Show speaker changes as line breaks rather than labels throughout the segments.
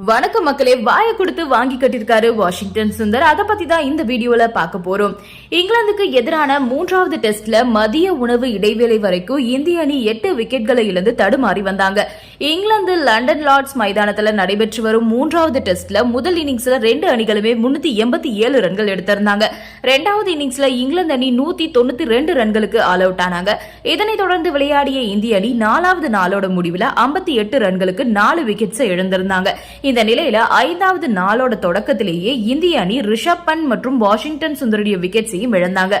வணக்க மக்களே வாயை கொடுத்து வாங்கி கட்டிருக்காரு வாஷிங்டன் சுந்தர். அதை பத்தி தான் இந்த வீடியோல பார்க்க போறோம். இங்கிலாந்துக்கு எதிரான மூன்றாவது டெஸ்ட்ல மதிய உணவு இடைவேளை வரைக்கும் இந்திய அணி எட்டு விக்கெட்களை இழந்து தடுமாறி வந்தாங்க. இங்கிலாந்து லண்டன் லார்ட்ஸ் மைதானத்துல நடைபெற்று வரும் மூன்றாவது டெஸ்ட்ல முதல் இன்னிங்ஸ்ல ரெண்டு அணிகளுமே முன்னூத்தி எண்பத்தி ஏழு ரன்கள் எடுத்திருந்தாங்க. ரெண்டாவது இன்னிங்ஸ்ல இங்கிலாந்து அணி நூத்தி தொண்ணூத்தி ரெண்டு ரன்களுக்கு ஆல் அவுட் ஆனாங்க. இதனைத் தொடர்ந்து விளையாடிய இந்திய அணி நாலாவது நாளோட முடிவில் ஐம்பத்தி எட்டு ரன்களுக்கு நாலு விக்கெட்ஸ் இழந்திருந்தாங்க. இந்த நிலையில ஐந்தாவது நாளோட தொடக்கத்திலேயே இந்திய அணி ரிஷப் பண்ட் மற்றும் வாஷிங்டன் சுந்தருடைய விக்கெட்ஸையும் இழந்தாங்க.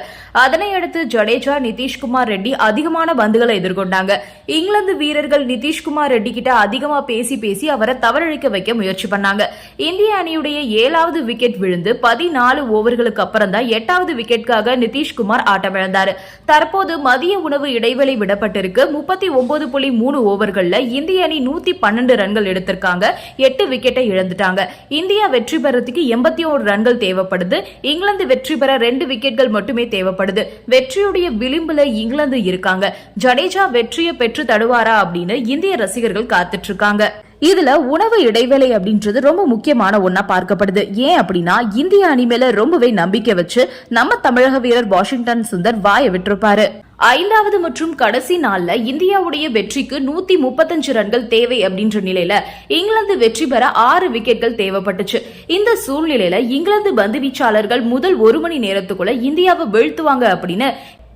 அதனை அடுத்து ஜடேஜா நிதிஷ்குமார் ரெட்டி அதிகமான பந்துகளை எதிர்கொண்டாங்க. இங்கிலாந்து வீரர்கள் நிதிஷ்குமார் ரெட்டி கிட்ட அதிகமா பேசி பேசி அவரை தவறழிக்க வைக்க முயற்சி பண்ணாங்க. இந்திய அணியுடைய ஏழாவது விக்கெட் விழுந்து பதினாலு ஓவர்களுக்கு அப்புறம் தான் எட்டாவது விக்கெட்காக நிதிஷ்குமார் ஆட்டமிழந்தார் தற்போது மதிய உணவு இடைவெளி விடப்பட்டிருக்கு. முப்பத்தி ஒன்பது புள்ளி மூணு ஓவர்கள்ல இந்திய அணி நூத்தி பன்னெண்டு ரன்கள் எடுத்திருக்காங்க. எட்டு விக்கெட்டை இழந்துட்டாங்க. இந்தியா வெற்றி பெறத்துக்கு எண்பத்தி ஒரு ரன்கள் தேவைப்படுது. இங்கிலாந்து வெற்றி பெற ரெண்டு விக்கெட்கள் மட்டுமே தேவைப்படுது. வெற்றியுடைய விளிம்புல இங்கிலாந்து இருக்காங்க. ஜடேஜா வெற்றியை பெற்று தடுவாரா அப்படின்னு இந்திய ரசிகர்கள் காத்துட்டு இருக்காங்க இதுல உணவு இடைவேளை அப்படின்றது ரொம்ப முக்கியமான ஒன்னா பார்க்கப்படுது. ஏன் அப்படின்னா இந்திய அணி மேல ரொம்பவே நம்பிக்கை வச்சு நம்ம தமிழக வீரர் வாஷிங்டன் சுந்தர் வாய விட்டுருப்பாரு. ஐந்தாவது மற்றும் கடைசி நாள்ல இந்தியாவுடைய வெற்றிக்கு நூத்தி முப்பத்தஞ்சு ரன்கள் தேவை அப்படின்ற நிலையில இங்கிலாந்து வெற்றி பெற ஆறு விக்கெட்கள் தேவைப்பட்டுச்சு. இந்த சூழ்நிலையில இங்கிலாந்து பந்து வீச்சாளர்கள் முதல் ஒரு மணி நேரத்துக்குள்ள இந்தியாவை வீழ்த்துவாங்க அப்படின்னு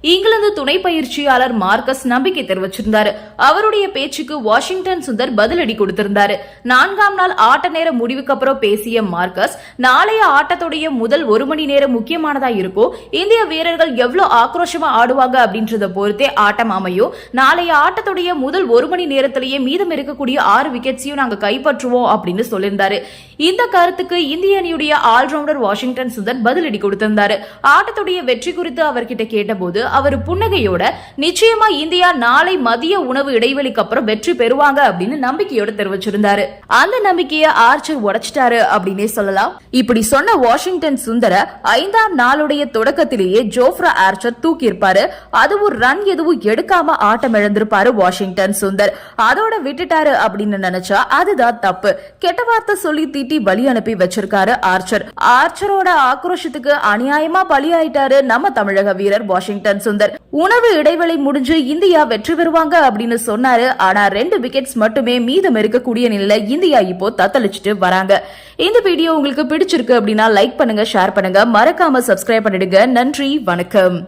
இங்கிலாந்து துணை பயிற்சியாளர் மார்க்கஸ் நம்பிக்கை தெரிவிச்சிருந்தாரு. அவருடைய பேச்சுக்கு வாஷிங்டன் சுந்தர் பதிலடி கொடுத்திருந்தார். நான்காம் நாள் ஆட்ட நேர முடிவுக்கு அப்புறம் பேசிய மார்க்கஸ் நாளைய ஆட்டத்துடைய முதல் ஒரு மணி நேரம் முக்கியமானதா இருக்கும் இந்திய வீரர்கள் எவ்வளவு ஆக்ரோஷமா ஆடுவாங்க அப்படின்றத பொறுத்தே ஆட்டம் அமையும் நாளைய ஆட்டத்துடைய முதல் ஒரு மணி நேரத்திலேயே மீதம் இருக்கக்கூடிய ஆறு விக்கெட்ஸையும் நாங்க கைப்பற்றுவோம் அப்படின்னு சொல்லியிருந்தாரு. இந்த கருத்துக்கு இந்திய அணியுடைய ஆல்ரவுண்டர் வாஷிங்டன் சுந்தர் பதிலடி கொடுத்திருந்தாரு. ஆட்டத்துடைய வெற்றி குறித்து அவர்கிட்ட கேட்டபோது அவர் புன்னகையோட நிச்சயமா இந்தியா நாளை மதிய உணவு இடைவெளிக்கு அப்புறம் வெற்றி பெறுவாங்க அப்படின்னு நம்பிக்கையோட தெரிவிச்சிருந்தாரு. அந்த நம்பிக்கையை ஆர்ச்சர் உடைச்சிட்டாரு அப்படின்னே சொல்லலாம். இப்படி சொன்ன வாஷிங்டன் சுந்தர ஐந்தாம் நாளுடைய தொடக்கத்திலேயே ஜோஃப்ரா ஆர்ச்சர் தூக்கி இருப்பாரு அதுவும் ரன் எதுவும் எடுக்காம ஆட்டம் இழந்திருப்பாரு வாஷிங்டன் சுந்தர். அதோட விட்டுட்டாரு அப்படின்னு நினைச்சா அதுதான் தப்பு. கெட்ட வார்த்தை சொல்லி தீட்டி பலி அனுப்பி வச்சிருக்காரு ஆர்ச்சர். ஆர்ச்சரோட ஆக்ரோஷத்துக்கு அநியாயமா பலியாயிட்டாரு நம்ம தமிழக வீரர் வாஷிங்டன் சுந்தர். உணவு இடைவெளி முடிஞ்சு இந்தியா வெற்றி பெறுவாங்க அப்படின்னு சொன்னாரு. ஆனா ரெண்டு விக்கெட்ஸ் மட்டுமே மீதம் இருக்கக்கூடிய நிலையில இந்தியா இப்போ தத்தளிச்சுட்டு வராங்க. இந்த வீடியோ உங்களுக்கு பிடிச்சிருக்கு அப்படின்னா லைக் பண்ணுங்க ஷேர் பண்ணுங்க. மறக்காம சப்ஸ்கிரைப் பண்ணிடுங்க. நன்றி வணக்கம்.